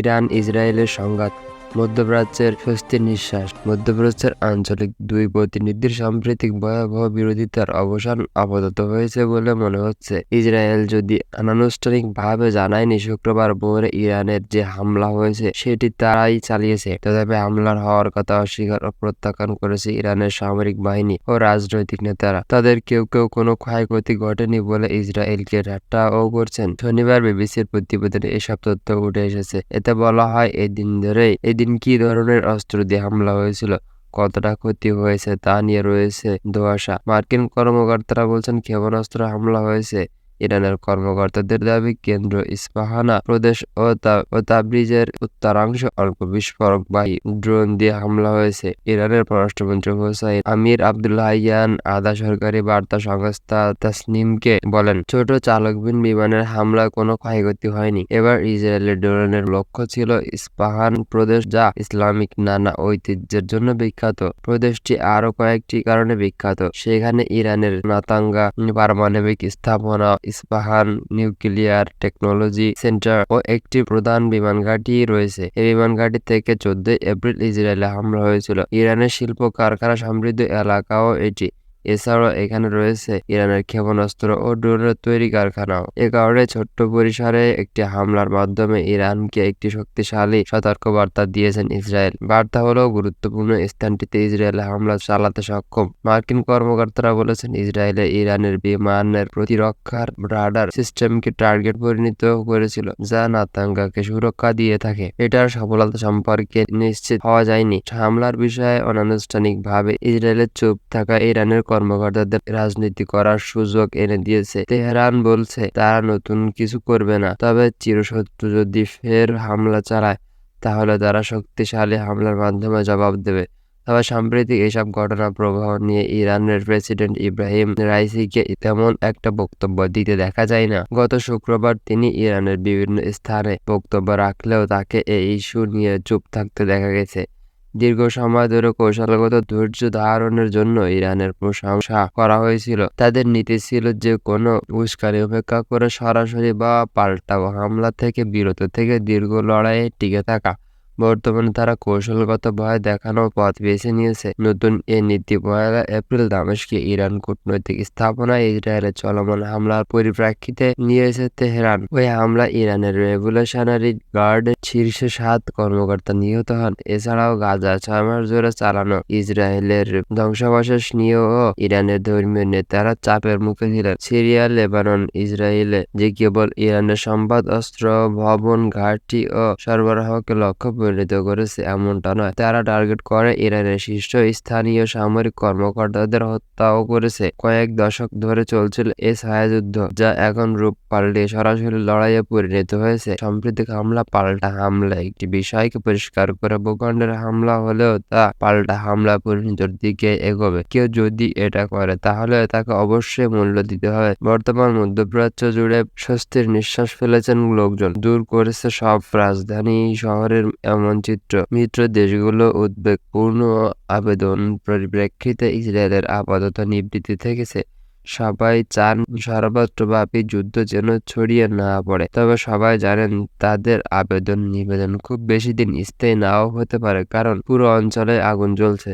Iran ইসরায়েলের সংঘাত। মধ্যপ্রাচ্যের স্বস্তির নিঃশ্বাস। মধ্যপ্রাচ্যের আঞ্চলিক দুই প্রতিনিধির সাম্প্রতিক ভয়াবহ বিরোধিতার অবসান আপাতত হয়েছে বলে মনে হচ্ছে। ইসরায়েল যদি অনানুষ্ঠানিকভাবে জানায়নি শুক্রবার ভোরে ইরানের যে হামলা হয়েছে, সেটি তারাই চালিয়েছে। তথাপি হামলার হওয়ার কথা অস্বীকার ও প্রত্যাখ্যান করেছে ইরানের সামরিক বাহিনী ও রাজনৈতিক নেতারা। তাদের কেউ কেউ কোনো ক্ষয়ক্ষতি ঘটেনি বলে ইসরায়েলকে ঠাট্টাও করছেন। শনিবার বিবিসির প্রতিবেদনে এসব তথ্য উঠে এসেছে। এতে বলা হয় এই দিন ধরেই এদিন কী ধরনের অস্ত্র দিয়ে হামলা হয়েছিল? কতটা ক্ষতি হয়েছে তা নিয়ে রয়েছে ধোয়াশা। মার্কিন কর্মকর্তারা বলছেন, ক্ষেপণাস্ত্র হামলা হয়েছে। ইরানের কর্মকর্তাদের দাবি, কেন্দ্র ইস্পাহানা প্রদেশ ও তাবরিজের উত্তরাংশ অল্প বিস্ফোরকবাহী ড্রোন দিয়ে হামলা হয়েছে। ইরানের পররাষ্ট্রমন্ত্রী হোসাইন আমির আবদুল্লাহিয়ান আধা সরকারি বার্তা সংস্থা তাসনিমকে বলেন, ছোট চালকবিহীন বিমানের হামলায় কোনো ক্ষয়ক্ষতি হয়নি। এবার ইসরায়েলের ড্রোনের লক্ষ্য ছিল ইস্পাহান প্রদেশ যা ইসলামিক নানা ঐতিহ্যের জন্য বিখ্যাত। প্রদেশটি আরও কয়েকটি কারণে বিখ্যাত। সেখানে ইরানের নাতাঙ্গা পারমাণবিক স্থাপনা ইস্পাহান, নিউক্লিয়ার টেকনোলজি সেন্টার ও একটি প্রধান বিমান ঘাঁটি রয়েছে। এই বিমান ঘাঁটি থেকে চোদ্দই এপ্রিল ইসরায়েলে হামলা হয়েছিল। ইরানের শিল্প কারখানা সমৃদ্ধ এলাকাও এটি। এছাড়াও এখানে রয়েছে ইরানের ক্ষেপণাস্ত্র ও ড্রোনের তৈরি কারখানাও এ কারণে ছোট্ট পরিসরে একটি হামলার মাধ্যমে ইরানকে একটি শক্তিশালী সতর্কবার্তা দিয়েছেন ইসরায়েল। বার্তা হলো, গুরুত্বপূর্ণ স্থানটিতে ইসরায়েল হামলা চালাতে সক্ষম। মার্কিন কর্মকর্তারা বলেছেন, ইসরায়েলে ইরানের বিমানের প্রতিরক্ষার রাডার সিস্টেমকে টার্গেট পরিণত করেছিল, যা নাতাঙ্গাকে সুরক্ষা দিয়ে থাকে। এটার সফলতা সম্পর্কে নিশ্চিত হওয়া যায়নি। হামলার বিষয়ে অনানুষ্ঠানিকভাবে ইসরায়েলের চুপ থাকা ইরানের কর্মকর্তাদের রাজনীতি করার সুযোগ এনে দিয়েছে। তেহরান বলছে, তারা নতুন কিছু করবে না, তবে চিরশত্রু যদি ফের হামলা চালায়, তাহলে তারা শক্তিশালী হামলার মাধ্যমে জবাব দেবে। তবে সাম্প্রতিক এসব ঘটনা প্রবাহ নিয়ে ইরানের প্রেসিডেন্ট ইব্রাহিম রাইসিকে তেমন একটা বক্তব্য দিতে দেখা যায় না। গত শুক্রবার তিনি ইরানের বিভিন্ন স্থানে বক্তব্য রাখলেও তাকে এই ইস্যু নিয়ে চুপ থাকতে দেখা গেছে। দীর্ঘ সময় ধরে কৌশলগত ধৈর্য ধারণের জন্য ইরানের প্রশংসা করা হয়েছিল। তাদের নীতি ছিল যে, কোনো উস্কানি উপেক্ষা করে সরাসরি বা পাল্টা হামলা থেকে বিরত থেকে দীর্ঘ লড়াইয়ে টিকে থাকা। বর্তমানে তারা কৌশলগত ভয় দেখানোর পথ বেছে নিয়েছে। নতুন এ নীতি পয়লা এপ্রিল দামেশকে ইরান কূটনৈতিক স্থাপনায় ইসরায়েলের চলমান হামলার পরিপ্রেক্ষিতে নিয়েছে তেহরান। ওই হামলা ইরানের রেভলিউশনারি গার্ডের শীর্ষে সাত কর্মকর্তা নিহত হন। এছাড়াও গাজা ছয় মাস ধরে চালানো ইসরায়েলের ধ্বংসাবশেষ নিয়েও ইরানের ধর্মীয় নেতারা চাপের মুখে ছিলেন। সিরিয়া, লেবানন, ইসরায়েলে যে কেবল ইরানের সম্পদ, অস্ত্র, ভবন ঘাটতি ও সরবরাহকে লক্ষ্য পরিণত করেছে এমনটা নয়। তারা টার্গেট করে ইরানের শীর্ষ স্থানীয় সামরিক কর্মকর্তাদের হত্যাও করেছে। কয়েক দশক ধরে চলছিল এ ছায়াযুদ্ধ, যা এখন রূপ পাল্টে সরাসরি লড়াইয়ে পরিণত হয়েছে। সাম্প্রতিক হামলা পাল্টা হামলা, একটি বিষয়কে পরিষ্কার করে ভূখণ্ডের হামলা হলেও তা পাল্টা হামলা পরিণতির দিকে এগোবে। কেউ যদি এটা করে, তাহলে তাকে অবশ্যই মূল্য দিতে হবে। বর্তমান মধ্যপ্রাচ্য জুড়ে স্বস্তির নিঃশ্বাস ফেলেছেন লোকজন। দূর করেছে সব রাজধানী শহরের এমন চিত্র। মিত্র দেশগুলো উদ্বেগপূর্ণ আবেদন পরিপ্রেক্ষিতে ইসরায়েলের আপাতত নিবৃত্তি থেকেছে। সবাই চান সর্বত্রব্যাপী যুদ্ধ যেন ছড়িয়ে না পড়ে। তবে সবাই জানেন তাদের আবেদন নিবেদন খুব বেশি দিন স্থায়ী নাও হতে পারে, কারণ পুরো অঞ্চলে আগুন জ্বলছে।